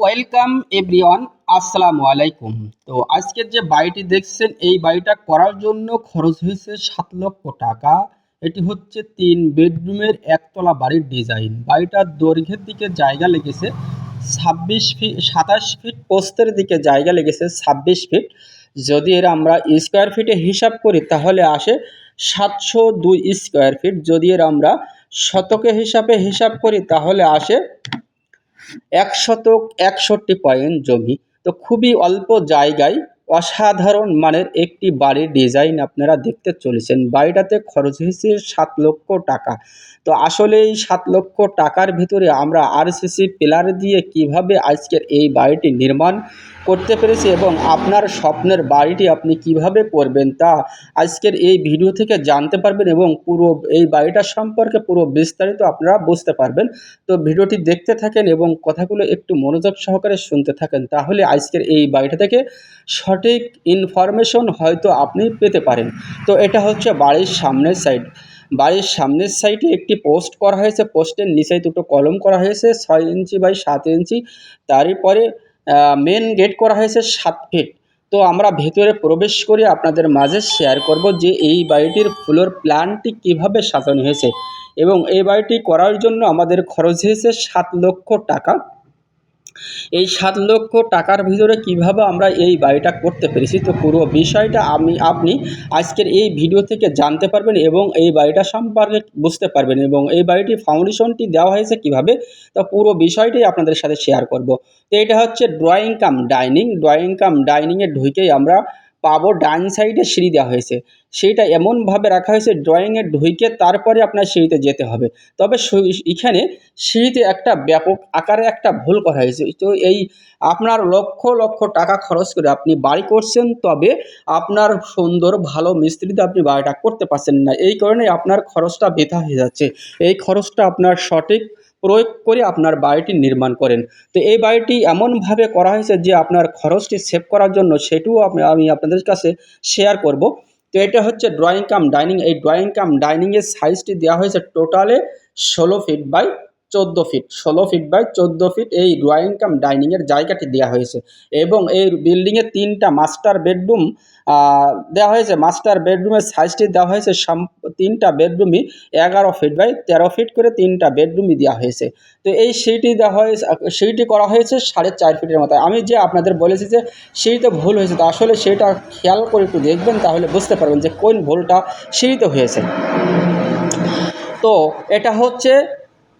Welcome everyone আসসালামু আলাইকুম তো আজকের যে বাড়িটি দেখছেন, এই বাড়িটা করার জন্য খরচ হয়েছে সাত লক্ষ টাকা। এটি হচ্ছে তিন বেডরুমের একতলা বাড়ির ডিজাইন। বাড়িটার দৈর্ঘ্যের দিকে জায়গা লেগেছে ছাব্বিশ ফিট সাতাশ ফিট, পোস্তের দিকে জায়গা লেগেছে ছাব্বিশ ফিট। যদি এর আমরা স্কোয়ার ফিটে হিসাব করি, তাহলে আসে সাতশো দুই স্কোয়ার ফিট। যদি এর আমরা শতকে হিসাবে হিসাব করি, তাহলে আসে এক শতক একষট্টি পয়েন্ট জমি। তো খুবই অল্প জায়গায় অসাধারণ মানের একটি বাড়ির ডিজাইন আপনারা দেখতে চলেছেন। বাড়িটাতে খরচ হয়েছে সাত লক্ষ টাকা। তো আসলে এই সাত লক্ষ টাকার ভিতরে আমরা আরসিসি পিলার দিয়ে কীভাবে আজকের এই বাড়িটি নির্মাণ করতে পেরেছি এবং আপনার স্বপ্নের বাড়িটি আপনি কীভাবে করবেন তা আজকের এই ভিডিও থেকে জানতে পারবেন এবং পুরো এই বাড়িটার সম্পর্কে পুরো বিস্তারিত আপনারা বুঝতে পারবেন। তো ভিডিওটি দেখতে থাকেন এবং কথাগুলো একটু মনোযোগ সহকারে শুনতে থাকেন। তাহলে আজকের এই বাড়িটা থেকে সঠিক ইনফরমেশন হয়তো আপনি পেতে পারেন। তো এটা হচ্ছে বাড়ির সামনের সাইড। বাড়ির সামনের সাইডে একটি পোস্ট করা হয়েছে। পোস্টের নিচে দুটো কলম করা হয়েছে, ছয় ইঞ্চি বাই সাত ইঞ্চি। তারপরে মেন গেট করা হয়েছে সাত ফিট তো আমরা ভেতরে প্রবেশ করে আপনাদের মাঝে শেয়ার করব যে এই বাড়িটির ফ্লোর প্ল্যানটি কীভাবে সাজানো হয়েছে। এবং এই বাড়িটি করার জন্য আমাদের খরচ হয়েছে সাত লক্ষ টাকা। এই সাত লক্ষ টাকার ভিতরে কীভাবে আমরা এই বাড়িটা করতে পেরেছি? তো পুরো বিষয়টা আমি, আপনি আজকের এই ভিডিও থেকে জানতে পারবেন এবং এই বাড়িটা সম্পর্কে বুঝতে পারবেন এবং এই বাড়িটি ফাউন্ডেশনটি দেওয়া হয়েছে কীভাবে? তো পুরো বিষয়টাই আপনাদের সাথে শেয়ার করব। তো এটা হচ্ছে drawing cum dining drawing cum ডাইনিংয়ে ঢুকেই আমরা পাবো ডান সাইডে সিঁড়ি দেওয়া হয়েছে। সেইটা এমনভাবে রাখা হয়েছে ড্রয়িংয়ে ঢুকে তারপরে আপনার সিঁড়িতে যেতে হবে। তবে এখানে সিঁড়িতে একটা ব্যাপক আকারে একটা ভুল করা হয়েছে। তো এই আপনার লক্ষ লক্ষ টাকা খরচ করে আপনি বাড়ি করছেন, তবে আপনার সুন্দর ভালো মিস্ত্রিতে আপনি বাড়িটা করতে পারছেন না। এই কারণে আপনার খরচটা বৃথা হয়ে যাচ্ছে। এই খরচটা আপনার সঠিক প্রয়োগ করে আপনার বাড়িটি নির্মাণ করেন। তো এই বাড়িটি এমনভাবে করা হয়েছে যে আপনার খরচটি সেভ করার জন্য সেটিও আমি আপনাদের কাছে শেয়ার করব। তো এটা হচ্ছে ড্রয়িং কাম ডাইনিং এই ড্রয়িং কাম ডাইনিংয়ের সাইজটি দেওয়া হয়েছে টোটালে ষোলো ফিট বাই চোদ্দ ফিট ষোলো ফিট বাই চোদ্দ ফিট এই ড্রয়িং কাম ডাইনিংয়ের জায়গাটি দেওয়া হয়েছে। এবং এই বিল্ডিংয়ে তিনটা মাস্টার বেডরুম দেওয়া হয়েছে। মাস্টার বেডরুমের সাইজটি দেওয়া হয়েছে তিনটা বেডরুমই এগারো ফিট বাই তেরো ফিট করে তিনটা বেডরুমই দেওয়া হয়েছে। তো এই সিঁড়িটি দেওয়া হয়েছে সিঁড়িটি করা হয়েছে সাড়ে চার ফিটের মতো। আমি যে আপনাদের বলেছি যে সিঁড়িতে ভুল হয়েছে, তো আসলে সেটা খেয়াল করে একটু দেখবেন, তাহলে বুঝতে পারবেন যে কোন ভুলটা সিঁড়িতে হয়েছে। তো এটা হচ্ছে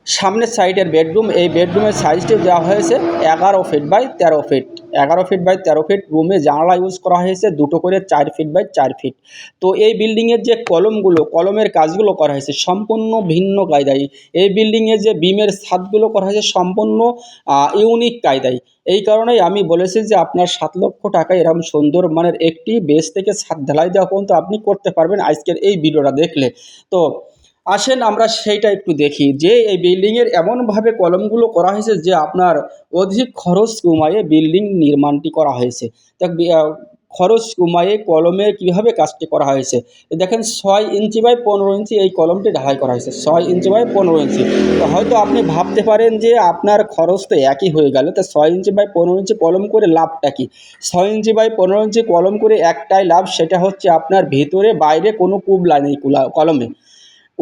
সামনের সাইডের বেডরুম, এই বেডরুমের সাইজটি দেওয়া হয়েছে এগারো ফিট বাই তেরো ফিট। এগারো ফিট বাই তেরো ফিট রুমে জানালা ইউজ করা হয়েছে, দুটো করে চার ফিট বাই চার ফিট। তো এই বিল্ডিংয়ের যে কলমগুলো, কলমের কাজগুলো করা হয়েছে, সম্পূর্ণ ভিন্ন কায়দায়। এই বিল্ডিংয়ে যে বিমের ছাদগুলো করা হয়েছে সম্পূর্ণ ইউনিক কায়দায়। এই কারণেই আমি বলেছি যে আপনার সাত লক্ষ টাকা এরকম সুন্দর মানের একটি বেস থেকে ছাদ ঢালাই দেওয়া পর্যন্ত আপনি করতে পারবেন আজকের এই ভিডিওটা দেখলে। তো আসেন, আমরা সেইটা একটু দেখি। যে এই বিল্ডিংয়ের এমনভাবে কলমগুলো করা হয়েছে যে আপনার অধিক খরচ কমায়ে বিল্ডিং নির্মাণটি করা হয়েছে। খরচ কমায়ে কলমে কীভাবে কাজটি করা হয়েছে? দেখেন, ছয় ইঞ্চি বাই পনেরো ইঞ্চি এই কলমটি ঢালাই করা হয়েছে, ছয় ইঞ্চি বাই পনেরো ইঞ্চি। হয়তো আপনি ভাবতে পারেন যে আপনার খরচ তো একই হয়ে গেল, তো ছয় ইঞ্চি বাই পনেরো ইঞ্চি কলম করে লাভটা কি? ছয় ইঞ্চি বাই পনেরো ইঞ্চি কলম করে একটাই লাভ, সেটা হচ্ছে আপনার ভিতরে বাইরে কোনো কুবলা নেই কলমে।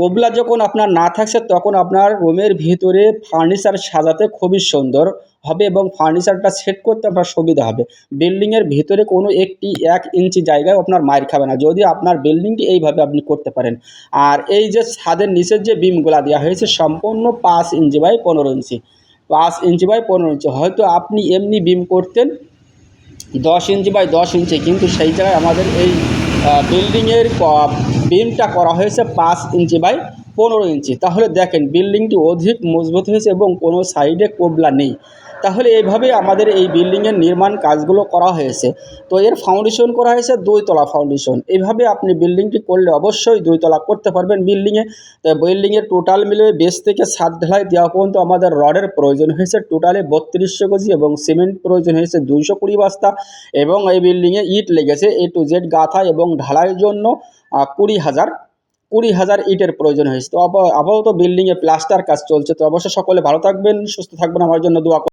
ওগুলা যখন আপনার না থাকছে, তখন আপনার রুমের ভিতরে ফার্নিচার সাজাতে খুবই সুন্দর হবে এবং ফার্নিচারটা সেট করতে আপনার সুবিধা হবে। বিল্ডিংয়ের ভিতরে কোনো একটি এক ইঞ্চি জায়গায় আপনার মায়ের খাবে না। যদি আপনার বিল্ডিংটি এইভাবে আপনি করতে পারেন। আর এই যে ছাদের নিচের যে বিমগুলা দেওয়া হয়েছে, সম্পূর্ণ পাঁচ ইঞ্চি বাই পনেরো ইঞ্চি। পাঁচ ইঞ্চি বাই পনেরো ইঞ্চি। হয়তো আপনি এমনি বিম করতেন, দশ ইঞ্চি বাই দশ ইঞ্চি, কিন্তু সেই জায়গায় আমাদের এই বিল্ডিংয়ের বিমটা করা হয়েছে পাঁচ ইঞ্চি বাই পনেরো ইঞ্চি। তাহলে দেখেন, বিল্ডিংটি অধিক মজবুত হয়েছে এবং কোনো সাইডে কোবলা নেই। তাহলে এইভাবে আমাদের এই বিল্ডিংয়ের নির্মাণ কাজগুলো করা হয়েছে। তো এর ফাউন্ডেশন করা হয়েছে দুইতলা ফাউন্ডেশন এইভাবে আপনি বিল্ডিংটি করলে অবশ্যই দুইতলা করতে পারবেন বিল্ডিংয়ে। তো বিল্ডিংয়ের টোটাল মিলে বেস থেকে সাত ঢালাই দেওয়া পর্যন্ত আমাদের রডের প্রয়োজন হয়েছে। টোটালে বত্রিশশো কেজি এবং সিমেন্ট প্রয়োজন হয়েছে দুইশো কুড়ি বস্তা এবং এই বিল্ডিংয়ে ইট লেগেছে এ টু জেড গাথা এবং ঢালাইয়ের জন্য কুড়ি হাজার কুড়ি হাজার ইটের প্রয়োজন হয়েছে। তো আপাতত বিল্ডিংয়ে প্লাস্টার কাজ চলছে। তো অবশ্যই সকলে ভালো থাকবেন, সুস্থ থাকবেন। আমার জন্য দোয়া